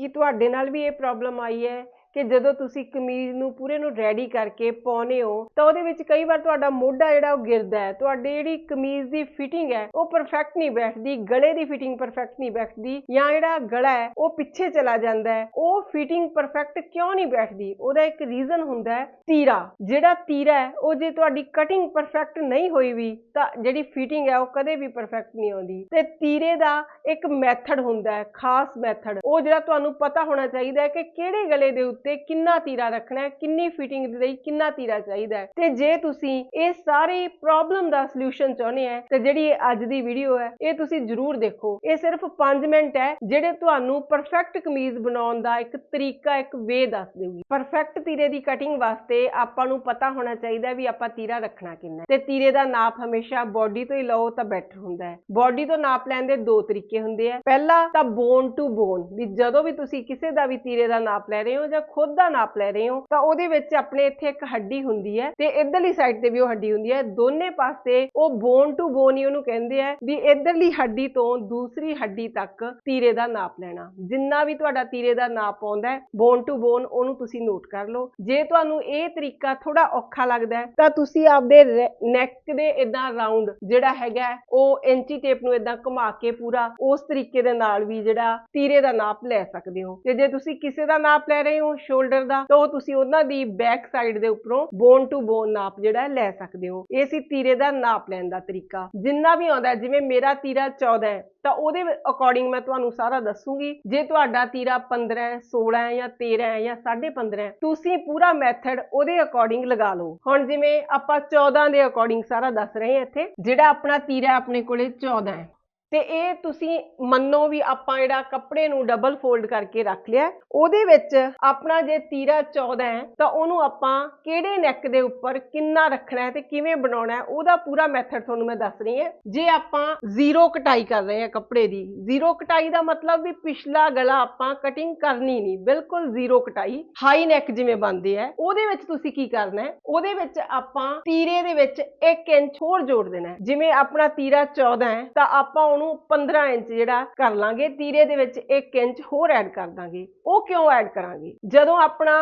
ਕੀ ਤੁਹਾਡੇ ਨਾਲ ਵੀ ਇਹ ਪ੍ਰੋਬਲਮ ਆਈ ਹੈ ਕਿ ਜਦੋਂ ਤੁਸੀਂ ਕਮੀਜ਼ ਨੂੰ ਪੂਰੇ ਨੂੰ ਰੈਡੀ ਕਰਕੇ ਪਾਉਨੇ ਹੋ, ਤਾਂ ਉਹਦੇ ਵਿੱਚ ਕਈ ਵਾਰ ਤੁਹਾਡਾ ਮੋਢਾ ਜਿਹੜਾ ਉਹ ਗਿਰਦਾ ਹੈ। ਤੁਹਾਡੀ ਜਿਹੜੀ ਕਮੀਜ਼ ਦੀ ਫਿਟਿੰਗ ਹੈ, ਉਹ ਪਰਫੈਕਟ ਨਹੀਂ ਬੈਠਦੀ, ਗਲੇ ਦੀ ਫਿਟਿੰਗ ਪਰਫੈਕਟ ਨਹੀਂ ਬੈਠਦੀ ਜਾਂ ਜਿਹੜਾ ਗਲਾ ਹੈ, ਉਹ ਪਿੱਛੇ ਚਲਾ ਜਾਂਦਾ ਹੈ। ਉਹ ਫਿਟਿੰਗ ਪਰਫੈਕਟ ਕਿਉਂ ਨਹੀਂ ਬੈਠਦੀ? ਉਹਦਾ ਇੱਕ ਰੀਜ਼ਨ ਹੁੰਦਾ ਹੈ ਤੀਰਾ। ਜਿਹੜਾ ਤੀਰਾ ਹੈ, ਉਹ ਜੇ ਤੁਹਾਡੀ ਕਟਿੰਗ ਪਰਫੈਕਟ ਨਹੀਂ ਹੋਈ ਵੀ, ਤਾਂ ਜਿਹੜੀ ਫਿਟਿੰਗ ਹੈ, ਉਹ ਕਦੇ ਵੀ ਪਰਫੈਕਟ ਨਹੀਂ ਆਉਂਦੀ। ਤੇ ਤੀਰੇ ਦਾ ਇੱਕ ਮੈਥਡ ਹੁੰਦਾ ਹੈ, ਖਾਸ ਮੈਥਡ ਉਹ ਜਿਹੜਾ ਤੁਹਾਨੂੰ ਪਤਾ ਹੋਣਾ ਚਾਹੀਦਾ ਹੈ ਕਿ ਕਿਹੜੇ ਗਲੇ ਦੇ ਉੱਤੇ ਕਿੰਨਾ ਤੀਰਾ ਰੱਖਣਾ ਹੈ, ਕਿੰਨੀ ਫਿਟਿੰਗ ਦੇ ਲਈ ਕਿੰਨਾ ਤੀਰਾ ਚਾਹੀਦਾ ਹੈ। ਤੇ ਜੇ ਤੁਸੀਂ ਇਹ ਸਾਰੀ ਪ੍ਰੋਬਲਮ ਦਾ ਸੋਲੂਸ਼ਨ ਚਾਹੁੰਦੇ ਆ ਤੇ ਜਿਹੜੀ ਅੱਜ ਦੀ ਵੀਡੀਓ ਹੈ, ਇਹ ਤੁਸੀਂ ਜ਼ਰੂਰ ਦੇਖੋ। ਇਹ ਸਿਰਫ 5 ਮਿੰਟ ਹੈ, ਜਿਹੜੇ ਤੁਹਾਨੂੰ ਪਰਫੈਕਟ ਕਮੀਜ਼ ਬਣਾਉਣ ਦਾ ਇੱਕ ਤਰੀਕਾ, ਇੱਕ ਵੇ ਦੱਸ ਦੇਊਗੀ। ਪਰਫੈਕਟ ਤੀਰੇ ਦੀ ਕਟਿੰਗ ਵਾਸਤੇ ਆਪਾਂ ਨੂੰ ਪਤਾ ਹੋਣਾ ਚਾਹੀਦਾ ਵੀ ਆਪਾਂ ਤੀਰਾ ਰੱਖਣਾ ਕਿੰਨਾ ਤੇ ਤੀਰੇ ਦਾ ਨਾਪ ਹਮੇਸ਼ਾ ਬਾਡੀ ਤੋਂ ਹੀ ਲਓ, ਤਾਂ ਬੈਟਰ ਹੁੰਦਾ ਹੈ। ਬਾਡੀ ਤੋਂ ਨਾਪ ਲੈਣ ਦੇ ਦੋ ਤਰੀਕੇ ਹੁੰਦੇ ਆ ਪਹਿਲਾ ਤਾਂ ਬੋਨ ਟੂ ਬੋਨ ਵੀ ਜਦੋਂ ਵੀ ਤੁਸੀਂ ਕਿਸੇ ਦਾ ਵੀ ਤੀਰੇ ਦਾ ਨਾਪ ਲੈ ਰਹੇ ਹੋ ਜਾਂ ਖੁਦ ਦਾ ਨਾਪ ਲੈ ਰਹੇ ਹੋ, ਤਾਂ ਉਹਦੇ ਵਿੱਚ ਆਪਣੇ ਇੱਥੇ ਇੱਕ ਹੱਡੀ ਹੁੰਦੀ ਹੈ ਤੇ ਇਧਰਲੀ ਸਾਈਡ ਤੇ ਵੀ ਉਹ ਹੱਡੀ ਹੁੰਦੀ ਹੈ। ਦੋਨੇ ਪਾਸੇ ਉਹ ਬੋਨ ਟੂ ਬੋਨ ਹੀ ਉਹਨੂੰ ਕਹਿੰਦੇ ਆ ਵੀ ਇਧਰਲੀ ਹੱਡੀ ਤੋਂ ਦੂਸਰੀ ਹੱਡੀ ਤੱਕ ਤੀਰੇ ਦਾ ਨਾਪ ਲੈਣਾ। ਜਿੰਨਾ ਵੀ ਤੁਹਾਡਾ ਤੀਰੇ ਦਾ ਨਾਪ ਆਉਂਦਾ ਬੋਨ ਟੂ ਬੋਨ ਉਹਨੂੰ ਤੁਸੀਂ ਨੋਟ ਕਰ ਲਓ। ਜੇ ਤੁਹਾਨੂੰ ਇਹ ਤਰੀਕਾ ਥੋੜਾ ਔਖਾ ਲੱਗਦਾ ਤਾਂ ਤੁਸੀਂ ਆਪਦੇ ਨੈਕ ਦੇ ਇਦਾਂ ਰਾਉਂਡ ਜਿਹੜਾ ਹੈਗਾ ਉਹ ਇੰਚੀ ਟੇਪ ਨੂੰ ਇਦਾਂ ਘੁਮਾ ਕੇ ਪੂਰਾ ਉਸ ਤਰੀਕੇ ਦੇ ਨਾਲ ਵੀ ਜਿਹੜਾ ਤੀਰੇ ਦਾ ਨਾਪ ਲੈ ਸਕਦੇ ਹੋ। ਤੇ ਜੇ ਤੁਸੀਂ ਕਿਸੇ ਦਾ ਨਾਪ ਲੈ ਰਹੇ ਹੋ ਸ਼ੋਲਡਰ ਦਾ, ਤਾਂ ਉਹ ਤੁਸੀਂ ਉਹਨਾਂ ਦੀ ਬੈਕ ਸਾਈਡ ਦੇ ਉੱਪਰੋਂ ਬੋਨ ਟੂ ਬੋਨ ਨਾਪ ਜਿਹੜਾ ਲੈ ਸਕਦੇ ਹੋ। ਇਹ ਸੀ ਤੀਰੇ ਦਾ ਨਾਪ ਲੈਣ ਦਾ ਤਰੀਕਾ। ਜਿੰਨਾ ਵੀ ਆਉਂਦਾ ਜਿਵੇਂ ਮੇਰਾ ਤੀਰਾ 14 ਹੈ, ਤਾਂ ਉਹਦੇ ਅਕੋਰਡਿੰਗ ਮੈਂ ਤੁਹਾਨੂੰ ਸਾਰਾ ਦੱਸੂਗੀ। ਜੇ ਤੁਹਾਡਾ ਤੀਰਾ 15 ਹੈ 16 ਹੈ ਜਾਂ 13 ਹੈ ਜਾਂ 15.5 ਹੈ, ਤੁਸੀਂ ਪੂਰਾ ਮੈਥਡ ਉਹਦੇ ਅਕੋਰਡਿੰਗ ਲਗਾ ਲਓ। ਹੁਣ ਜਿਵੇਂ ਆਪਾਂ 14 ਦੇ ਅਕੋਰਡਿੰਗ ਸਾਰਾ ਦੱਸ ਰਹੇ ਹਾਂ ਇੱਥੇ, ਜਿਹੜਾ ਆਪਣਾ ਤੀਰਾ ਆਪਣੇ ਕੋਲੇ 14 ਹੈ। ਤੇ ਇਹ ਤੁਸੀਂ ਮੰਨੋ ਵੀ ਆਪਾਂ ਜਿਹੜਾ ਕੱਪੜੇ ਨੂੰ ਡਬਲ ਫੋਲਡ ਕਰਕੇ ਰੱਖ ਲਿਆ ਉਹਦੇ ਵਿੱਚ ਆਪਣਾ ਜੇ ਤੀਰਾ 14 ਹੈ, ਤਾਂ ਉਹਨੂੰ ਆਪਾਂ ਕਿਹੜੇ ਨੈਕ ਦੇ ਉੱਪਰ ਕਿੰਨਾ ਰੱਖਣਾ ਹੈ ਤੇ ਕਿਵੇਂ ਬਣਾਉਣਾ ਹੈ, ਉਹਦਾ ਪੂਰਾ ਮੈਥਡ ਤੁਹਾਨੂੰ ਮੈਂ ਦੱਸ ਰਹੀ ਹਾਂ। ਜੇ ਆਪਾਂ ਜ਼ੀਰੋ ਕਟਾਈ ਕਰ ਰਹੇ ਹਾਂ ਕੱਪੜੇ ਦੀ ਜ਼ੀਰੋ ਕਟਾਈ ਦਾ ਮਤਲਬ ਵੀ ਪਿਛਲਾ ਗਲਾ ਆਪਾਂ ਕਟਿੰਗ ਕਰਨੀ ਨਹੀਂ, ਬਿਲਕੁਲ ਜ਼ੀਰੋ ਕਟਾਈ ਹਾਈ ਨੈਕ ਜਿਵੇਂ ਬਣਦੇ ਹੈ ਉਹਦੇ ਵਿੱਚ ਤੁਸੀਂ ਕੀ ਕਰਨਾ ਹੈ, ਉਹਦੇ ਵਿੱਚ ਆਪਾਂ ਤੀਰੇ ਦੇ ਵਿੱਚ 1 ਇੰਚ ਹੋਰ ਜੋੜ ਦੇਣਾ ਹੈ। ਜਿਵੇਂ ਆਪਣਾ ਤੀਰਾ 14 ਹੈ, ਤਾਂ ਆਪਾਂ ਉਹਨੂੰ 15 ਇੰਚ ਜਿਹੜਾ ਕਰ ਲਾਂਗੇ, ਤੀਰੇ ਦੇ ਵਿੱਚ 1 ਇੰਚ ਹੋਰ ਐਡ ਕਰ ਦਾਂਗੇ। ਉਹ ਕਿਉਂ ਐਡ ਕਰਾਂਗੇ? ਜਦੋਂ ਆਪਣਾ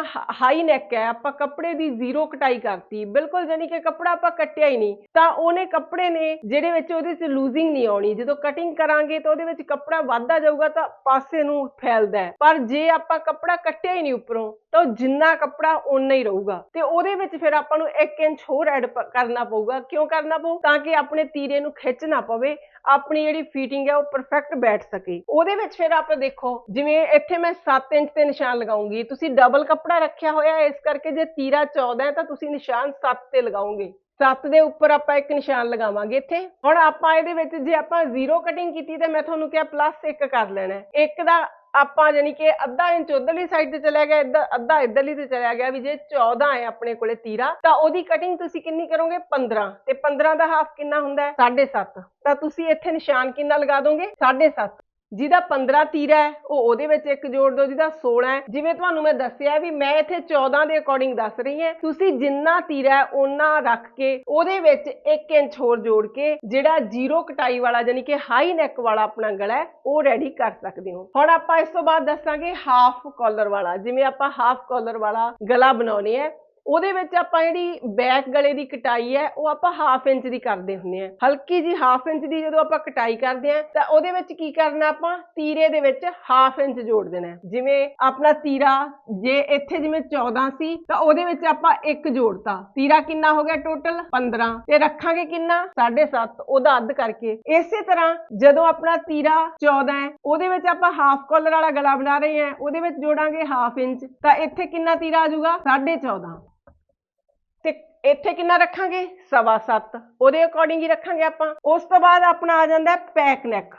ਹਾਈ ਨੈਕ ਹੈ, ਆਪਾਂ ਕੱਪੜੇ ਦੀ ਜ਼ੀਰੋ ਕਟਾਈ ਕਰਤੀ, ਬਿਲਕੁਲ ਜਾਨੀ ਕਿ ਕੱਪੜਾ ਆਪਾਂ ਕੱਟਿਆ ਹੀ ਨਹੀਂ, ਤਾਂ ਉਹਨੇ ਕੱਪੜੇ ਨੇ ਜਿਹੜੇ ਵਿੱਚ ਉਹਦੇ ਵਿੱਚ ਲੂਜ਼ਿੰਗ ਨਹੀਂ ਆਉਣੀ। ਜਦੋਂ ਕਟਿੰਗ ਕਰਾਂਗੇ ਤਾਂ ਉਹਦੇ ਵਿੱਚ ਕੱਪੜਾ ਵੱਧਦਾ ਜਾਊਗਾ ਤਾਂ ਪਾਸੇ ਨੂੰ ਫੈਲਦਾ ਹੈ। ਪਰ ਜੇ ਆਪਾਂ ਕੱਪੜਾ ਕੱਟਿਆ ਹੀ ਨਹੀਂ ਉੱਪਰੋਂ, ਤਾਂ ਉਹ ਜਿੰਨਾ ਕੱਪੜਾ ਓਨਾ ਹੀ ਰਹੂਗਾ। ਤੇ ਉਹਦੇ ਵਿੱਚ ਫਿਰ ਆਪਾਂ ਨੂੰ 1 ਇੰਚ ਹੋਰ ਐਡ ਕਰਨਾ ਪਊਗਾ। ਕਿਉਂ ਕਰਨਾ ਪਊ? ਤਾਂ ਕਿ ਆਪਣੇ ਤੀਰੇ ਨੂੰ ਖਿੱਚ ਨਾ ਪਵੇ, ਆਪਣੀ ਜਿਹੜੀ ਫਿਟਿੰਗ ਹੈ ਉਹ ਪਰਫੈਕਟ ਬੈਠ ਸਕੇ। ਉਹਦੇ ਵਿੱਚ ਫਿਰ ਆਪਾਂ ਦੇਖੋ ਜਿਵੇਂ ਇੱਥੇ ਮੈਂ 7 ਇੰਚ ਤੇ ਨਿਸ਼ਾਨ ਲਗਾਉਂਗੀ ਤੁਸੀਂ ਡਬਲ ਕੱਪੜਾ ਰੱਖਿਆ ਹੋਇਆ ਹੈ, ਇਸ ਕਰਕੇ ਜੇ ਤੀਰਾ 14 ਹੈ ਤਾਂ ਤੁਸੀਂ ਨਿਸ਼ਾਨ 7 ਤੇ ਲਗਾਓਗੇ 7 ਦੇ ਉੱਪਰ ਆਪਾਂ ਇੱਕ ਨਿਸ਼ਾਨ ਲਗਾਵਾਂਗੇ ਇੱਥੇ। ਹੁਣ ਆਪਾਂ ਇਹਦੇ ਵਿੱਚ ਜੇ ਆਪਾਂ ਜ਼ੀਰੋ ਕਟਿੰਗ ਕੀਤੀ ਤਾਂ ਮੈਂ ਤੁਹਾਨੂੰ ਕਿਹਾ ਪਲੱਸ 1 ਕਰ ਲੈਣਾ ਇੱਕ ਦਾ ਆਪਾਂ ਜਾਨੀ ਕਿ ਅੱਧਾ ਇੰਚ ਉਧਰਲੀ ਸਾਈਡ ਤੇ ਚਲਿਆ ਗਿਆ, ਇੱਧਰ ਅੱਧਾ ਇੱਧਰਲੀ ਤੇ ਚਲਿਆ ਗਿਆ ਵੀ ਜੇ 14 ਹੈ ਆਪਣੇ ਕੋਲੇ ਤੀਰਾ, ਤਾਂ ਉਹਦੀ ਕਟਿੰਗ ਤੁਸੀਂ ਕਿੰਨੀ ਕਰੋਗੇ? 15 ਤੇ 15 ਦਾ ਹਾਫ ਕਿੰਨਾ ਹੁੰਦਾ ਹੈ? 7.5 ਤਾਂ ਤੁਸੀਂ ਇੱਥੇ ਨਿਸ਼ਾਨ ਕਿੰਨਾ ਲਗਾ ਦੋਗੇ? 7.5 ਜਿਹਦਾ 15 ਤੀਰਾ ਹੈ, ਉਹ ਉਹਦੇ ਵਿੱਚ ਇੱਕ ਜੋੜ ਦਿਓ, ਜਿਹਦਾ 16 ਹੈ। ਜਿਵੇਂ ਤੁਹਾਨੂੰ ਮੈਂ ਦੱਸਿਆ ਵੀ ਮੈਂ ਇੱਥੇ 14 ਦੇ ਅਕੋਰਡਿੰਗ ਦੱਸ ਰਹੀ ਹਾਂ। ਤੁਸੀਂ ਜਿੰਨਾ ਤੀਰਾ ਹੈ, ਓਨਾ ਰੱਖ ਕੇ ਉਹਦੇ ਵਿੱਚ 1 ਇੰਚ ਹੋਰ ਜੋੜ ਕੇ ਜਿਹੜਾ ਜ਼ੀਰੋ ਕਟਾਈ ਵਾਲਾ ਯਾਨੀ ਕਿ ਹਾਈ ਨੈਕ ਵਾਲਾ ਆਪਣਾ ਗਲਾ ਹੈ, ਉਹ ਰੈਡੀ ਕਰ ਸਕਦੇ ਹੋ। ਹੁਣ ਆਪਾਂ ਇਸ ਤੋਂ ਬਾਅਦ ਦੱਸਾਂਗੇ ਹਾਫ ਕਾਲਰ ਵਾਲਾ। ਜਿਵੇਂ ਆਪਾਂ ਹਾਫ ਕਾਲਰ ਵਾਲਾ ਗਲਾ ਬਣਾਉਨੇ ਆ ਉਹਦੇ ਵਿੱਚ ਆਪਾਂ ਜਿਹੜੀ ਬੈਕ ਗਲੇ ਦੀ ਕਟਾਈ ਹੈ, ਉਹ ਆਪਾਂ ਹਾਫ ਇੰਚ ਦੀ ਕਰਦੇ ਹੁੰਦੇ ਆ ਹਲਕੀ ਜੀ ਹਾਫ ਇੰਚ ਦੀ ਜਦੋਂ ਆਪਾਂ ਕਟਾਈ ਕਰਦੇ ਆ ਤਾਂ ਉਹਦੇ ਵਿੱਚ ਕੀ ਕਰਨਾ ਆਪਾਂ? ਤੀਰੇ ਦੇ ਵਿੱਚ ਹਾਫ ਇੰਚ ਜੋੜ ਦੇਣਾ ਜਿਵੇਂ ਆਪਣਾ ਤੀਰਾ, ਜੇ ਇੱਥੇ ਜਿਵੇਂ 14 ਸੀ, ਤਾਂ ਉਹਦੇ ਵਿੱਚ ਆਪਾਂ 1 ਜੋੜਤਾ। ਤੀਰਾ ਕਿੰਨਾ ਹੋ ਗਿਆ ਟੋਟਲ 15 ਤੇ ਰੱਖਾਂਗੇ ਕਿੰਨਾ? 7.5 ਉਹਦਾ ਅੱਧ ਕਰਕੇ। ਇਸੇ ਤਰ੍ਹਾਂ ਜਦੋਂ ਆਪਣਾ ਤੀਰਾ 14 ਹੈ, ਉਹਦੇ ਵਿੱਚ ਆਪਾਂ ਹਾਫ ਕਾਲਰ ਵਾਲਾ ਗਲਾ ਬਣਾ ਰਹੇ ਹਾਂ। ਉਹਦੇ ਵਿੱਚ ਜੋੜਾਂਗੇ ਹਾਫ ਇੰਚ ਤਾਂ ਇੱਥੇ ਕਿੰਨਾ ਤੀਰਾ ਆ ਜਾਊਗਾ? 14.5 ਇੱਥੇ ਕਿੰਨਾ ਰੱਖਾਂਗੇ? ਸਵਾ ਸੱਤ। ਉਹਦੇ ਅਕੋਰਡਿੰਗ ਹੀ ਰੱਖਾਂਗੇ ਆਪਾਂ। ਉਸ ਤੋਂ ਬਾਅਦ ਆਪਣਾ ਆ ਜਾਂਦਾ ਪੈਕ ਨੈਕ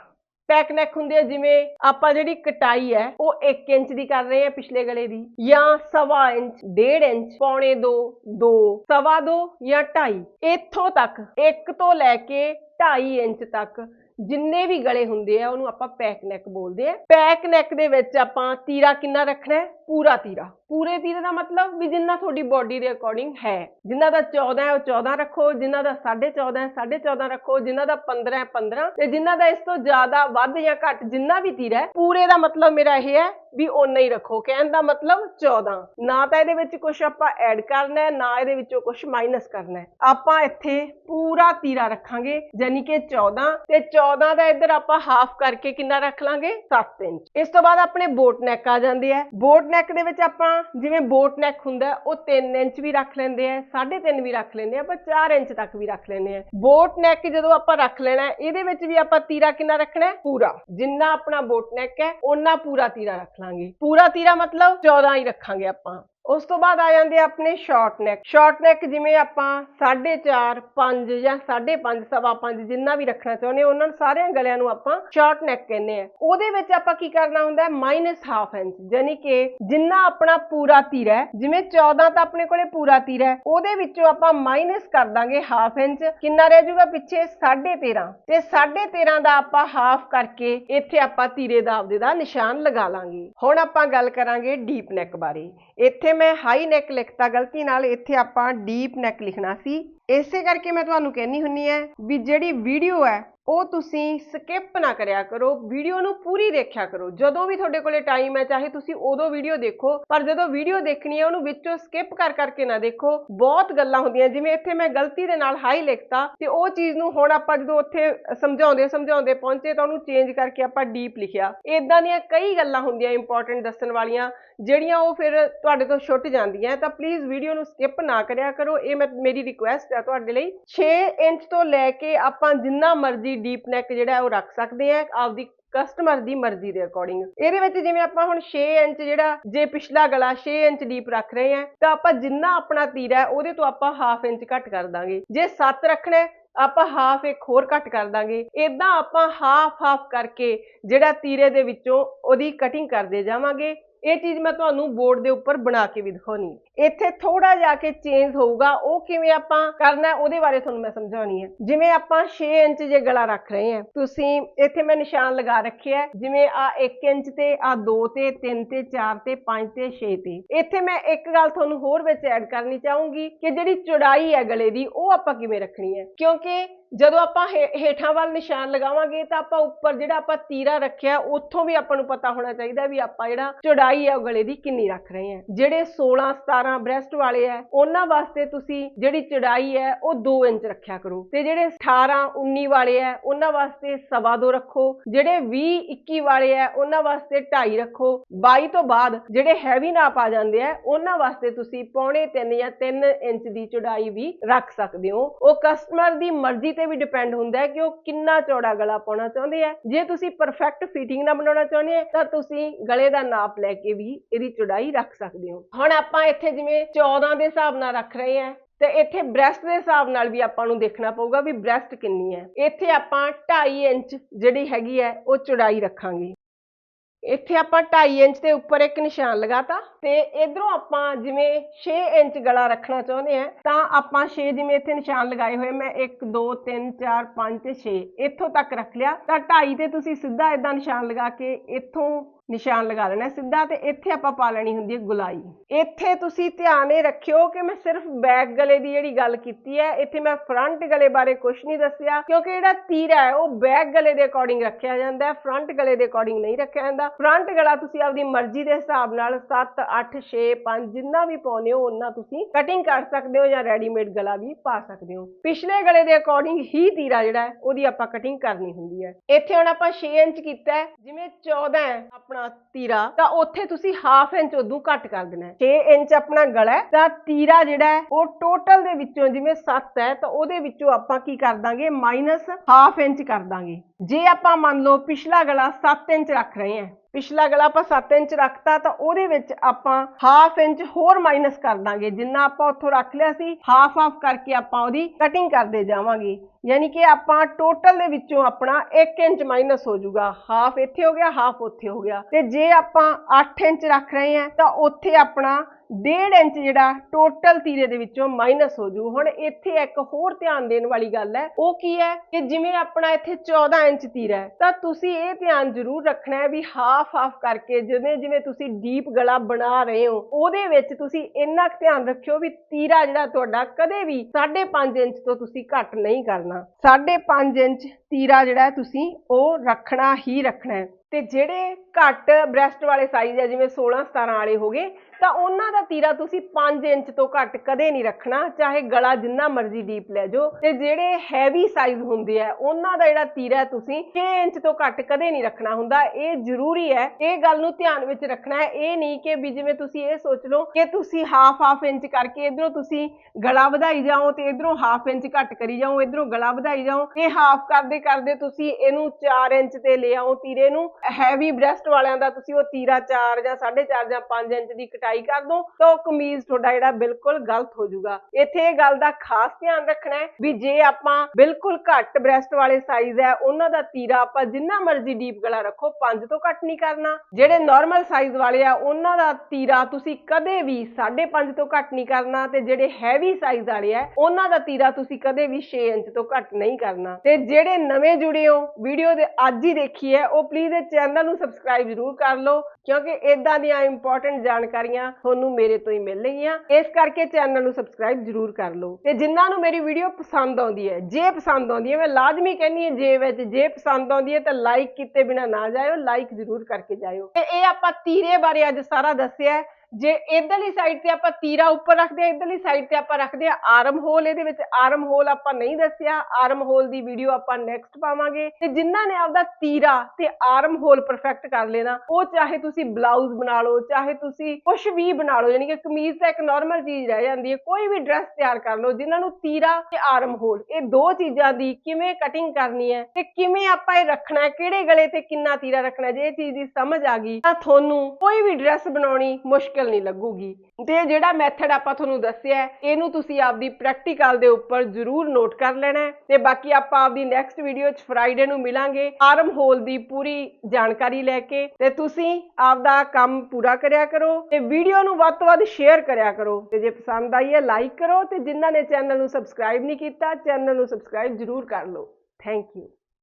ਪੈਕ ਨੈਕ ਹੁੰਦੇ ਆ ਜਿਵੇਂ ਆਪਾਂ ਜਿਹੜੀ ਕਟਾਈ ਹੈ, ਉਹ 1 ਇੰਚ ਦੀ ਕਰ ਰਹੇ ਆ ਪਿਛਲੇ ਗਲੇ ਦੀ। ਜਾਂ ਸਵਾ ਇੰਚ 1.5 ਇੰਚ, ਪੌਣੇ 2 2 ਸਵਾ 2 ਜਾਂ 2.5 ਇੱਥੋਂ ਤੱਕ 1 ਤੋਂ ਲੈ ਕੇ 2.5 ਇੰਚ ਤੱਕ ਜਿੰਨੇ ਵੀ ਗਲੇ ਹੁੰਦੇ ਆ, ਉਹਨੂੰ ਆਪਾਂ ਪੈਕ ਨੈਕ ਬੋਲਦੇ ਆ। ਪੈਕ ਨੈਕ ਦੇ ਵਿੱਚ ਆਪਾਂ ਤੀਰਾ ਕਿੰਨਾ ਰੱਖਣਾ ਹੈ? ਪੂਰਾ ਤੀਰਾ ਪੂਰੇ ਤੀਰੇ ਦਾ ਮਤਲਬ ਵੀ ਜਿੰਨਾ ਤੁਹਾਡੀ ਬਾਡੀ ਦੇ ਅਕੋਰਡਿੰਗ ਹੈ ਜਿਨ੍ਹਾਂ ਦਾ 14 ਹੈ ਉਹ 14 ਰੱਖੋ ਜਿਨ੍ਹਾਂ ਦਾ 14.5 ਹੈ 14.5 ਰੱਖੋ ਜਿਨ੍ਹਾਂ ਦਾ 15 ਹੈ 15 ਤੇ ਜਿਨ੍ਹਾਂ ਦਾ ਇਸ ਤੋਂ ਜ਼ਿਆਦਾ ਵੱਧ ਜਾਂ ਘੱਟ ਜਿੰਨਾ ਵੀ ਤੀਰਾ ਹੈ ਪੂਰੇ ਦਾ ਮਤਲਬ ਮੇਰਾ ਇਹ ਹੈ ਵੀ ਓਨਾ ਹੀ ਰੱਖੋ ਕਹਿਣ ਦਾ ਮਤਲਬ 14 ਨਾ ਤਾਂ ਇਹਦੇ ਵਿੱਚ ਕੁਝ ਆਪਾਂ ਐਡ ਕਰਨਾ ਹੈ ਨਾ ਇਹਦੇ ਵਿੱਚੋਂ ਕੁਝ ਮਾਈਨਸ ਕਰਨਾ ਹੈ ਆਪਾਂ ਇੱਥੇ ਪੂਰਾ ਤੀਰਾ ਰੱਖਾਂਗੇ ਯਾਨੀ ਕਿ 14 ਤੇ 14 ਦਾ ਇੱਧਰ ਆਪਾਂ ਹਾਫ ਕਰਕੇ ਕਿੰਨਾ ਰੱਖ ਲਾਂਗੇ 7 ਇੰਚ ਇਸ ਤੋਂ ਬਾਅਦ ਆਪਣੇ ਬੋਟ ਨੈਕ ਆ ਜਾਂਦੇ ਆ ਬੋਟ ਨੈਕ ਦੇ ਵਿੱਚ ਆਪਾਂ ਜਿਵੇਂ ਬੋਟ ਨੈਕ ਹੁੰਦਾ ਹੈ, ਉਹ 3 ਇੰਚ ਵੀ ਰੱਖ ਲੈਂਦੇ ਆ 3.5 ਵੀ ਰੱਖ ਲੈਂਦੇ ਆ ਆਪਾਂ 4 ਇੰਚ ਤੱਕ ਵੀ ਰੱਖ ਲੈਂਦੇ ਆ। ਬੋਟ ਨੈਕ ਜਦੋਂ ਆਪਾਂ ਰੱਖ ਲੈਣਾ ਇਹਦੇ ਵਿੱਚ ਵੀ ਆਪਾਂ ਤੀਰਾ ਕਿੰਨਾ ਰੱਖਣਾ ਪੂਰਾ। ਜਿੰਨਾ ਆਪਣਾ ਬੋਟ ਨੈਕ ਹੈ ਓਨਾ ਪੂਰਾ ਤੀਰਾ ਰੱਖ ਲਾਂਗੇ। ਪੂਰਾ ਤੀਰਾ ਮਤਲਬ 14 ਹੀ ਰੱਖਾਂਗੇ ਆਪਾਂ। ਉਸ ਤੋਂ ਬਾਅਦ ਆ ਜਾਂਦੇ ਆਪਣੇ ਸ਼ਾਰਟ ਨੈਕ ਸ਼ਾਰਟ ਨੈਕ ਜਿਵੇਂ ਆਪਾਂ 4.5 5 ਜਾਂ 5.5 ਸਵਾ 5 ਜਿੰਨਾ ਵੀ ਰੱਖਣਾ ਚਾਹੁੰਦੇ ਹਾਂ ਉਹਨਾਂ ਸਾਰਿਆਂ ਗਲਿਆਂ ਨੂੰ ਆਪਾਂ ਸ਼ਾਰਟ ਨੈਕ ਕਹਿੰਦੇ ਆ। ਉਹਦੇ ਵਿੱਚ ਆਪਾਂ ਕੀ ਕਰਨਾ ਹੁੰਦਾ ਮਾਈਨਸ ਹਾਫ ਇੰਚ ਯਾਨੀ ਕਿ ਜਿੰਨਾ ਆਪਣਾ ਪੂਰਾ ਤੀਰਾ ਹੈ, ਜਿਵੇਂ 14 ਤਾਂ ਆਪਣੇ ਕੋਲੇ ਪੂਰਾ ਤੀਰ ਹੈ, ਉਹਦੇ ਵਿੱਚੋਂ ਆਪਾਂ ਮਾਈਨਸ ਕਰ ਦਾਂਗੇ ਹਾਫ ਇੰਚ ਕਿੰਨਾ ਰਹਿ ਜਾਊਗਾ? ਪਿੱਛੇ 13.5 ਤੇ 13.5 ਦਾ ਆਪਾਂ ਹਾਫ ਕਰਕੇ ਇੱਥੇ ਆਪਾਂ ਤੀਰੇ ਦਾ ਆਪਦੇ ਦਾ ਨਿਸ਼ਾਨ ਲਗਾ ਲਾਂਗੇ। ਹੁਣ ਆਪਾਂ ਗੱਲ ਕਰਾਂਗੇ ਡੀਪ ਨੈਕ ਬਾਰੇ। ਇੱਥੇ ਮੈਂ ਹਾਈ ਨੈਕ ਲਿਖਤਾ ਗਲਤੀ ਨਾਲ ਇੱਥੇ ਆਪਾਂ ਡੀਪ ਨੈਕ ਲਿਖਣਾ ਸੀ। ਇਸੇ ਕਰਕੇ ਮੈਂ ਤੁਹਾਨੂੰ ਕਹਿੰਨੀ ਹੁੰਨੀ ਹੈ ਵੀ ਜਿਹੜੀ ਵੀਡੀਓ ਹੈ, ਉਹ ਤੁਸੀਂ ਸਕਿਪ ਨਾ ਕਰਿਆ ਕਰੋ, ਵੀਡੀਓ ਨੂੰ ਪੂਰੀ ਦੇਖਿਆ ਕਰੋ। ਜਦੋਂ ਵੀ ਤੁਹਾਡੇ ਕੋਲੇ ਟਾਈਮ ਹੈ, ਚਾਹੇ ਤੁਸੀਂ ਉਦੋਂ ਵੀਡੀਓ ਦੇਖੋ, ਪਰ ਜਦੋਂ ਵੀਡੀਓ ਦੇਖਣੀ ਹੈ, ਉਹਨੂੰ ਵਿੱਚੋਂ ਸਕਿਪ ਕਰ ਕਰਕੇ ਨਾ ਦੇਖੋ। ਬਹੁਤ ਗੱਲਾਂ ਹੁੰਦੀਆਂ, ਜਿਵੇਂ ਇੱਥੇ ਮੈਂ ਗਲਤੀ ਦੇ ਨਾਲ ਹਾਈ ਲਿਖਤਾ ਤੇ ਉਹ ਚੀਜ਼ ਨੂੰ ਹੁਣ ਆਪਾਂ ਜਦੋਂ ਉੱਥੇ ਸਮਝਾਉਂਦੇ ਸਮਝਾਉਂਦੇ ਪਹੁੰਚੇ ਤਾਂ ਉਹਨੂੰ ਚੇਂਜ ਕਰਕੇ ਆਪਾਂ ਡੀਪ ਲਿਖਿਆ। ਇਦਾਂ ਦੀਆਂ ਕਈ ਗੱਲਾਂ ਹੁੰਦੀਆਂ ਇੰਪੋਰਟੈਂਟ ਦੱਸਣ ਵਾਲੀਆਂ, ਜਿਹੜੀਆਂ ਉਹ ਫਿਰ ਤੁਹਾਡੇ ਤੋਂ ਛੁੱਟ ਜਾਂਦੀਆਂ। ਤਾਂ ਪਲੀਜ਼ ਵੀਡੀਓ ਨੂੰ ਸਕਿਪ ਨਾ ਕਰਿਆ ਕਰੋ। ਇਹ ਮੈਂ, ਮੇਰੀ ਰਿਕੁਐਸਟ ਹੈ ਤੁਹਾਡੇ ਲਈ। 6 ਇੰਚ ਤੋਂ ਲੈ ਕੇ ਆਪਾਂ ਜਿੰਨਾ ਮਰਜ਼ੀ ਡੀਪ ਨੈਕ ਜਿਹੜਾ ਉਹ ਰੱਖ ਸਕਦੇ ਆ, ਆਪਦੀ ਕਸਟਮਰ ਦੀ ਮਰਜ਼ੀ ਦੇ ਅਕੋਰਡਿੰਗ ਇਹਦੇ ਵਿੱਚ ਜਿਵੇਂ ਆਪਾਂ ਹੁਣ 6 ਇੰਚ ਜਿਹੜਾ, ਜੇ ਪਿਛਲਾ ਗਲਾ 6 ਇੰਚ ਡੀਪ ਰੱਖ ਰਹੇ ਆ, ਤਾਂ ਆਪਾਂ ਜਿੰਨਾ ਆਪਣਾ ਤੀਰਾ ਹੈ ਉਹਦੇ ਤੋਂ ਆਪਾਂ ਹਾਫ ਇੰਚ ਘੱਟ ਕਰ ਦਾਂਗੇ। ਜੇ 7 ਰੱਖਣਾ ਆਪਾਂ ਹਾਫ ਇੱਕ ਹੋਰ ਘੱਟ ਕਰ ਦਾਂਗੇ। ਇਦਾਂ ਆਪਾਂ ਹਾਫ ਹਾਫ ਕਰਕੇ ਜਿਹੜਾ ਤੀਰੇ ਦੇ ਵਿੱਚੋਂ ਉਹਦੀ ਕਟਿੰਗ ਕਰਦੇ ਜਾਵਾਂਗੇ। ਇਹ ਚੀਜ਼ ਮੈਂ ਤੁਹਾਨੂੰ ਬੋਰਡ ਦੇ ਉੱਪਰ ਬਣਾ ਕੇ ਵੀ ਦਿਖਾਉਣੀ ਹੈ। ਇੱਥੇ ਥੋੜਾ ਜਾ ਕੇ ਚੇਂਜ ਹੋਊਗਾ ਉਹ ਕਿਵੇਂ ਆਪਾਂ ਕਰਨਾ ਉਹਦੇ ਬਾਰੇ ਤੁਹਾਨੂੰ ਮੈਂ ਸਮਝਾਉਣੀ ਹੈ। ਜਿਵੇਂ ਆਪਾਂ 6 ਇੰਚ ਜੇ ਗਲਾ ਰੱਖ ਰਹੇ ਹਾਂ ਤੁਸੀਂ ਇੱਥੇ ਮੈਂ ਨਿਸ਼ਾਨ ਲਗਾ ਰੱਖਿਆ ਹੈ, ਜਿਵੇਂ ਆ 1 ਇੰਚ ਤੇ ਆ 2 ਤੇ 3 ਤੇ 4 ਤੇ 5 ਤੇ 6 ਤੇ। ਇੱਥੇ ਮੈਂ ਇੱਕ ਗੱਲ ਤੁਹਾਨੂੰ ਹੋਰ ਵਿੱਚ ਐਡ ਕਰਨੀ ਚਾਹੂੰਗੀ ਕਿ ਜਿਹੜੀ ਚੌੜਾਈ ਹੈ ਗਲੇ ਦੀ ਉਹ ਆਪਾਂ ਕਿਵੇਂ ਰੱਖਣੀ ਹੈ? ਕਿਉਂਕਿ ਜਦੋਂ ਆਪਾਂ ਹੇਠਾਂ ਵੱਲ ਨਿਸ਼ਾਨ ਲਗਾਵਾਂਗੇ ਤਾਂ ਆਪਾਂ ਉੱਪਰ ਜਿਹੜਾ ਆਪਾਂ ਤੀਰਾ ਰੱਖਿਆ, ਉੱਥੋਂ ਵੀ ਆਪਾਂ ਨੂੰ ਪਤਾ ਹੋਣਾ ਚਾਹੀਦਾ ਵੀ ਆਪਾਂ ਜਿਹੜਾ ਚੌੜਾਈ ਹੈ ਉਹ ਗਲੇ ਦੀ ਕਿੰਨੀ ਰੱਖ ਰਹੇ ਹਾਂ ਜਿਹੜੇ 16 17 ਬ੍ਰੈਸਟ ਵਾਲੇ ਆ, ਉਹਨਾਂ ਵਾਸਤੇ ਤੁਸੀਂ ਜਿਹੜੀ ਚੌੜਾਈ ਹੈ ਉਹ 2 ਇੰਚ ਰੱਖਿਆ ਕਰੋ। ਤੇ ਜਿਹੜੇ 18 19 ਵਾਲੇ ਆ, ਉਹਨਾਂ ਵਾਸਤੇ ਸਵਾ ਦੋ ਰੱਖੋ। ਜਿਹੜੇ 20 21 ਵਾਲੇ ਆ, ਉਹਨਾਂ ਵਾਸਤੇ 2.5 ਰੱਖੋ। 22 ਤੋਂ ਬਾਅਦ ਜਿਹੜੇ ਹੈਵੀ ਨਾਪ ਆ ਜਾਂਦੇ ਆ, ਉਹਨਾਂ ਵਾਸਤੇ ਤੁਸੀਂ ਪੌਣੇ 3 ਜਾਂ 3 ਇੰਚ ਦੀ ਚੌੜਾਈ ਵੀ ਰੱਖ ਸਕਦੇ ਹੋ। ਉਹ ਕਸਟਮਰ ਦੀ ਮਰਜ਼ੀ ਤੇ ਵੀ ਡਿਪੈਂਡ ਹੁੰਦਾ ਹੈ ਕਿ ਉਹ ਕਿੰਨਾ ਚੌੜਾ ਗਲਾ ਪਾਉਣਾ ਚਾਹੁੰਦੇ ਆ। ਜੇ ਤੁਸੀਂ ਪਰਫੈਕਟ ਫਿਟਿੰਗ ਨਾਲ ਬਣਾਉਣਾ ਚਾਹੁੰਦੇ ਆ, ਤਾਂ ਤੁਸੀਂ ਗਲੇ ਦਾ ਨਾਪ ਲੈ ਕੇ ਵੀ ਇਹਦੀ ਚੌੜਾਈ ਰੱਖ ਸਕਦੇ ਹੋ। ਹੁਣ ਆਪਾਂ ਇੱਥੇ ਜਿਵੇਂ 14 ਦੇ ਹਿਸਾਬ ਨਾਲ ਰੱਖ ਰਹੇ ਆ, ਤੇ ਇੱਥੇ ਬ੍ਰੈਸਟ ਦੇ ਹਿਸਾਬ ਨਾਲ ਵੀ ਆਪਾਂ ਨੂੰ ਦੇਖਣਾ ਪਊਗਾ ਵੀ ਬ੍ਰੈਸਟ ਕਿੰਨੀ ਹੈ। ਇੱਥੇ ਆਪਾਂ 2.5 ਇੰਚ ਜਿਹੜੀ ਹੈਗੀ ਹੈ, ਉਹ ਚੌੜਾਈ ਰੱਖਾਂਗੇ। ਇੱਥੇ ਆਪਾਂ 2.5 ਇੰਚ ਦੇ ਉੱਪਰ ਇੱਕ ਨਿਸ਼ਾਨ ਲਗਾਤਾ ਤੇ ਇਧਰੋਂ ਆਪਾਂ ਜਿਵੇਂ 6 ਇੰਚ ਗਲਾ ਰੱਖਣਾ ਚਾਹੁੰਦੇ ਆ, ਤਾਂ ਆਪਾਂ 6 ਜਿਵੇਂ ਇੱਥੇ ਨਿਸ਼ਾਨ ਲਗਾਏ ਹੋਏ ਮੈਂ 1 2 3 4 5 ਤੇ 6 ਇੱਥੋਂ ਤੱਕ ਰੱਖ ਲਿਆ। ਤਾਂ 2.5 ਤੇ ਤੁਸੀਂ ਸਿੱਧਾ ਇਦਾਂ ਨਿਸ਼ਾਨ ਲਗਾ ਕੇ ਇੱਥੋਂ ਨਿਸ਼ਾਨ ਲਗਾ ਲੈਣਾ ਸਿੱਧਾ ਤੇ ਇੱਥੇ ਆਪਾਂ ਪਾ ਲੈਣੀ ਹੁੰਦੀ ਹੈ ਗੁਲਾਈ। ਇੱਥੇ ਤੁਸੀਂ ਧਿਆਨ ਇਹ ਰੱਖਿਓ ਕਿ ਮੈਂ ਸਿਰਫ ਬੈਕ ਗਲੇ ਦੀ ਜਿਹੜੀ ਗੱਲ ਕੀਤੀ ਹੈ, ਇੱਥੇ ਮੈਂ ਫਰੰਟ ਗਲੇ ਬਾਰੇ ਕੁਝ ਨਹੀਂ ਦੱਸਿਆ, ਕਿਉਂਕਿ ਜਿਹੜਾ ਤੀਰਾ ਹੈ, ਉਹ ਬੈਕ ਗਲੇ ਦੇ ਅਕੋਰਡਿੰਗ ਰੱਖਿਆ ਜਾਂਦਾ ਹੈ ਫਰੰਟ ਗਲੇ ਦੇ ਅਕੋਰਡਿੰਗ ਨਹੀਂ ਰੱਖਿਆ ਜਾਂਦਾ। ਫਰੰਟ ਗਲਾ ਤੁਸੀਂ ਆਪਦੀ ਮਰਜ਼ੀ ਦੇ ਹਿਸਾਬ ਨਾਲ 7 8 6 5 ਜਿੰਨਾ ਵੀ ਪਾਉਨੇ ਹੋ ਉਹਨਾਂ ਤੁਸੀਂ ਕਟਿੰਗ ਕਰ ਸਕਦੇ ਹੋ ਜਾਂ ਰੈਡੀਮੇਡ ਗਲਾ ਵੀ ਪਾ ਸਕਦੇ ਹੋ। ਪਿਛਲੇ ਗਲੇ ਦੇ ਅਕੋਰਡਿੰਗ ਹੀ ਤੀਰਾ ਜਿਹੜਾ ਹੈ, ਉਹਦੀ ਆਪਾਂ ਕਟਿੰਗ ਕਰਨੀ ਹੁੰਦੀ ਹੈ। ਇੱਥੇ ਹੁਣ ਆਪਾਂ 6 ਇੰਚ ਕੀਤਾ ਹੈ, ਜਿਵੇਂ 14 ਹੈ, ਆਪਣਾ ਤੀਰਾ, ਤਾਂ ਉੱਥੇ ਤੁਸੀਂ ਹਾਫ ਇੰਚ ਉਦੋਂ ਘੱਟ ਕਰ ਦੇਣਾ ਹੈ। 6 ਇੰਚ ਆਪਣਾ ਗਲਾ ਹੈ, ਤਾਂ ਤੀਰਾ ਜਿਹੜਾ ਉਹ ਟੋਟਲ ਦੇ ਵਿੱਚੋਂ ਜਿਵੇਂ 7 ਹੈ, ਤਾਂ ਉਹਦੇ ਵਿੱਚੋਂ ਆਪਾਂ ਕੀ ਕਰ ਦਾਂਗੇ ਮਾਈਨਸ ਹਾਫ ਇੰਚ ਕਰ ਦਾਂਗੇ। ਜੇ ਆਪਾਂ ਮੰਨ ਲਓ ਪਿਛਲਾ ਗਲਾ 7 ਇੰਚ ਰੱਖ ਰਹੇ ਹਾਂ ਪਿਛਲਾ ਗਲਾ ਆਪਾਂ 7 ਇੰਚ ਰੱਖਤਾ ਤਾਂ ਉਹਦੇ ਵਿੱਚ ਆਪਾਂ ਹਾਫ ਇੰਚ ਹੋਰ ਮਾਈਨਸ ਕਰ ਦਾਂਗੇ। ਜਿੰਨਾ ਆਪਾਂ ਉੱਥੋਂ ਰੱਖ ਲਿਆ ਸੀ ਹਾਫ ਹਾਫ ਕਰਕੇ ਆਪਾਂ ਉਹਦੀ ਕਟਿੰਗ ਕਰਦੇ ਜਾਵਾਂਗੇ। ਯਾਨੀ ਕਿ ਆਪਾਂ ਟੋਟਲ ਦੇ ਵਿੱਚੋਂ ਆਪਣਾ 1 ਇੰਚ ਮਾਈਨਸ ਹੋ ਜਾਊਗਾ। ਹਾਫ ਇੱਥੇ ਹੋ ਗਿਆ ਹਾਫ ਉੱਥੇ ਹੋ ਗਿਆ। ਤੇ ਜੇ ਆਪਾਂ 8 ਇੰਚ ਰੱਖ ਰਹੇ ਹਾਂ, ਤਾਂ ਉੱਥੇ ਆਪਣਾ ਡੇਢ ਇੰਚ ਜਿਹੜਾ ਟੋਟਲ ਤੀਰੇ ਦੇ ਵਿੱਚੋਂ ਮਾਈਨਸ ਹੋ ਜੂ। ਹੁਣ ਇੱਥੇ ਇੱਕ ਹੋਰ ਧਿਆਨ ਦੇਣ ਵਾਲੀ ਗੱਲ ਹੈ। ਉਹ ਕੀ ਹੈ ਕਿ ਜਿਵੇਂ ਆਪਣਾ ਇੱਥੇ 14 ਇੰਚ ਤੀਰਾ ਹੈ, ਤਾਂ ਤੁਸੀਂ ਇਹ ਧਿਆਨ ਜ਼ਰੂਰ ਰੱਖਣਾ ਹੈ ਵੀ ਹਾਫ ਹਾਫ ਕਰਕੇ ਜਿਵੇਂ ਜਿਵੇਂ ਤੁਸੀਂ ਡੀਪ ਗਲਾ ਬਣਾ ਰਹੇ ਹੋ, ਉਹਦੇ ਵਿੱਚ ਤੁਸੀਂ ਇੰਨਾ ਕੁ ਧਿਆਨ ਰੱਖਿਓ ਵੀ ਤੀਰਾ ਜਿਹੜਾ ਤੁਹਾਡਾ ਕਦੇ ਵੀ 5.5 ਇੰਚ ਤੋਂ ਤੁਸੀਂ ਘੱਟ ਨਹੀਂ ਕਰਨਾ। 5.5 ਇੰਚ ਤੀਰਾ ਜਿਹੜਾ ਤੁਸੀਂ ਉਹ ਰੱਖਣਾ ਹੀ ਰੱਖਣਾ ਹੈ। ਤੇ ਜਿਹੜੇ ਘੱਟ ਬ੍ਰੈਸਟ ਵਾਲੇ ਸਾਈਜ਼ ਹੈ, ਜਿਵੇਂ 16 17 ਵਾਲੇ ਹੋਗੇ ਤਾਂ ਉਹਨਾਂ ਦਾ ਤੀਰਾ ਤੁਸੀਂ 5 ਇੰਚ ਤੋਂ ਘੱਟ ਕਦੇ ਨਹੀਂ ਰੱਖਣਾ, ਚਾਹੇ ਗਲਾ ਜਿੰਨਾ ਮਰਜ਼ੀ ਡੀਪ ਲੈ ਜਾਓ। ਤੇ ਜਿਹੜੇ ਹੈਵੀ ਸਾਈਜ਼ ਹੁੰਦੇ ਆ, ਉਹਨਾਂ ਦਾ ਜਿਹੜਾ ਤੀਰਾ ਤੁਸੀਂ 6 ਇੰਚ ਤੋਂ ਘੱਟ ਕਦੇ ਨਹੀਂ ਰੱਖਣਾ ਹੁੰਦਾ। ਇਹ ਜ਼ਰੂਰੀ ਹੈ, ਇਹ ਗੱਲ ਨੂੰ ਧਿਆਨ ਵਿੱਚ ਰੱਖਣਾ ਹੈ। ਇਹ ਨਹੀਂ ਕਿ ਵੀ ਜਿਵੇਂ ਤੁਸੀਂ ਇਹ ਸੋਚ ਲਓ ਕਿ ਤੁਸੀਂ ਹਾਫ ਹਾਫ ਇੰਚ ਕਰਕੇ ਇਧਰੋਂ ਤੁਸੀਂ ਗਲਾ ਵਧਾਈ ਜਾਓ ਤੇ ਇਧਰੋਂ ਹਾਫ ਇੰਚ ਘੱਟ ਕਰੀ ਜਾਓ, ਇਧਰੋਂ ਗਲਾ ਵਧਾਈ ਜਾਓ। ਇਹ ਹਾਫ ਕਰਦੇ ਕਰਦੇ ਤੁਸੀਂ ਇਹਨੂੰ 4 ਇੰਚ ਤੇ ਲੈ ਆਓ। ਤੀਰੇ ਨੂੰ ਹੈਵੀ ਬ੍ਰੈਸਟ ਵਾਲਿਆਂ ਦਾ ਤੁਸੀਂ ਉਹ ਤੀਰਾ 4 ਜਾਂ 4.5 ਜਾਂ 5 ਇੰਚ ਦੀ ਕਟਾਈ ਕਰ ਦੋ, ਤਾਂ ਉਹ ਕਮੀਜ਼ ਤੁਹਾਡਾ ਜਿਹੜਾ ਬਿਲਕੁਲ ਗਲਤ ਹੋ ਜਾਊਗਾ। ਇੱਥੇ ਇਹ ਗੱਲ ਦਾ ਖਾਸ ਧਿਆਨ ਰੱਖਣਾ ਹੈ ਵੀ ਜੇ ਆਪਾਂ ਬਿਲਕੁਲ ਘੱਟ ਬ੍ਰੈਸਟ ਵਾਲੇ ਸਾਈਜ਼ ਹੈ, ਉਹਨਾਂ ਦਾ ਤੀਰਾ ਆਪਾਂ ਜਿੰਨਾ ਮਰਜ਼ੀ ਡੀਪ ਗਲਾ ਰੱਖੋ 5 ਤੋਂ ਘੱਟ ਨਹੀਂ ਕਰਨਾ। ਜਿਹੜੇ ਨਾਰਮਲ ਸਾਈਜ਼ ਵਾਲੇ ਆ, ਉਹਨਾਂ ਦਾ ਤੀਰਾ ਤੁਸੀਂ ਕਦੇ ਵੀ 5.5 ਤੋਂ ਘੱਟ ਨਹੀਂ ਕਰਨਾ ਤੇ ਜਿਹੜੇ ਹੈਵੀ ਸਾਈਜ਼ ਵਾਲੇ ਆ, ਉਹਨਾਂ ਦਾ ਤੀਰਾ ਤੁਸੀਂ ਕਦੇ ਵੀ 6 ਇੰਚ ਤੋਂ ਘੱਟ ਨਹੀਂ ਕਰਨਾ। ਤੇ ਜਿਹੜੇ ਨਵੇਂ ਜੁੜੇ ਹੋ, ਵੀਡੀਓ ਦੇ ਅੱਜ ਹੀ ਦੇਖੀ ਹੈ, ਉਹ ਪਲੀਜ਼ ਇਹ ਚੈਨਲ ਨੂੰ ਸਬਸਕ੍ਰਾਈਬ ਜ਼ਰੂਰ ਕਰ ਲਓ, ਕਿਉਂਕਿ ਇਦਾਂ ਦੀਆਂ ਇੰਪੋਰਟੈਂਟ ਜਾਣਕਾਰੀਆਂ ਤੁਹਾਨੂੰ ਮੇਰੇ ਤੋਂ ਹੀ ਮਿਲਣਗੀਆਂ। ਇਸ ਕਰਕੇ ਚੈਨਲ ਨੂੰ ਸਬਸਕ੍ਰਾਈਬ ਜ਼ਰੂਰ ਕਰ ਲਓ। ਤੇ ਜਿਨ੍ਹਾਂ ਨੂੰ ਮੇਰੀ ਵੀਡੀਓ ਪਸੰਦ ਆਉਂਦੀ ਹੈ, ਜੇ ਪਸੰਦ ਆਉਂਦੀ ਹੈ, ਮੈਂ ਲਾਜ਼ਮੀ ਕਹਿੰਦੀ ਹਾਂ, ਜੇ ਵਿੱਚ ਜੇ ਪਸੰਦ ਆਉਂਦੀ ਹੈ ਤਾਂ ਲਾਈਕ ਕੀਤੇ ਬਿਨਾ ਨਾ ਜਾਇਓ ਲਾਈਕ ਜ਼ਰੂਰ ਕਰਕੇ ਜਾਇਓ। ਤੇ ਇਹ ਆਪਾਂ ਤੀਰੇ ਬਾਰੇ ਅੱਜ ਸਾਰਾ ਦੱਸਿਆ ਜੇ ਇਧਰਲੀ ਸਾਈਡ ਤੇ ਆਪਾਂ ਤੀਰਾ ਉੱਪਰ ਰੱਖਦੇ ਆ ਇਧਰਲੀ ਸਾਈਡ ਤੇ ਆਪਾਂ ਰੱਖਦੇ ਆ ਆਰਮ ਹੋਲ ਇਹਦੇ ਵਿੱਚ ਆਰਮ ਹੋਲ ਆਪਾਂ ਨਹੀਂ ਦੱਸਿਆ, ਆਰਮ ਹੋਲ ਦੀ ਵੀਡੀਓ ਆਪਾਂ ਨੈਕਸਟ ਪਾਵਾਂਗੇ। ਤੇ ਜਿਨ੍ਹਾਂ ਨੇ ਆਪਦਾ ਤੀਰਾ ਤੇ ਆਰਮ ਹੋਲ ਪਰਫੈਕਟ ਕਰ ਲੈਣਾ, ਉਹ ਚਾਹੇ ਤੁਸੀਂ ਬਲਾਊਜ਼ ਬਣਾ ਲਓ, ਚਾਹੇ ਤੁਸੀਂ ਕੁਝ ਵੀ ਬਣਾ ਲਓ, ਯਾਨੀ ਕਿ ਕਮੀਜ਼ ਤਾਂ ਇੱਕ ਨਾਰਮਲ ਚੀਜ਼ ਰਹਿ ਜਾਂਦੀ ਹੈ, ਕੋਈ ਵੀ ਡਰੈਸ ਤਿਆਰ ਕਰ ਲਓ, ਜਿਨ੍ਹਾਂ ਨੂੰ ਤੀਰਾ ਤੇ ਆਰਮ ਹੋਲ ਇਹ ਦੋ ਚੀਜ਼ਾਂ ਦੀ ਕਿਵੇਂ ਕਟਿੰਗ ਕਰਨੀ ਹੈ ਤੇ ਕਿਵੇਂ ਆਪਾਂ ਇਹ ਰੱਖਣਾ ਹੈ, ਕਿਹੜੇ ਗਲੇ ਤੇ ਕਿੰਨਾ ਤੀਰਾ ਰੱਖਣਾ ਜੇ ਇਹ ਚੀਜ਼ ਦੀ ਸਮਝ ਆ ਗਈ, ਤਾਂ ਤੁਹਾਨੂੰ ਕੋਈ ਵੀ ਡਰੈਸ ਬਣਾਉਣੀ ਮੁਸ਼ਕਿਲ ਨਹੀਂ ਲੱਗੂਗੀ। ਤੇ ਜਿਹੜਾ ਮੈਥਡ ਆਪਾਂ ਤੁਹਾਨੂੰ ਦੱਸਿਆ ਇਹਨੂੰ ਤੁਸੀਂ ਆਪਦੀ ਪ੍ਰੈਕਟੀਕਲ ਦੇ ਉੱਪਰ ਜ਼ਰੂਰ ਨੋਟ ਕਰ ਲੈਣਾ ਤੇ ਬਾਕੀ ਆਪਾਂ ਆਪਦੀ ਨੈਕਸਟ ਵੀਡੀਓ 'ਚ ਫਰਾਈਡੇ ਨੂੰ ਮਿਲਾਂਗੇ ਆਰਮ ਹੋਲ ਦੀ ਪੂਰੀ ਜਾਣਕਾਰੀ ਲੈ ਕੇ। ਤੇ ਤੁਸੀਂ ਆਪਦਾ ਕੰਮ ਪੂਰਾ ਕਰਿਆ ਕਰੋ ਤੇ ਵੀਡੀਓ ਨੂੰ ਵੱਧ ਤੋਂ ਵੱਧ ਸ਼ੇਅਰ ਕਰਿਆ ਕਰੋ। ਤੇ ਜੇ ਪਸੰਦ ਆਈ ਹੈ ਲਾਈਕ ਕਰੋ ਤੇ ਜਿਨ੍ਹਾਂ ਨੇ ਚੈਨਲ ਨੂੰ ਸਬਸਕ੍ਰਾਈਬ ਨਹੀਂ ਕੀਤਾ ਚੈਨਲ ਨੂੰ ਸਬਸਕ੍ਰਾਈਬ ਜ਼ਰੂਰ ਕਰ ਲਓ। Thank you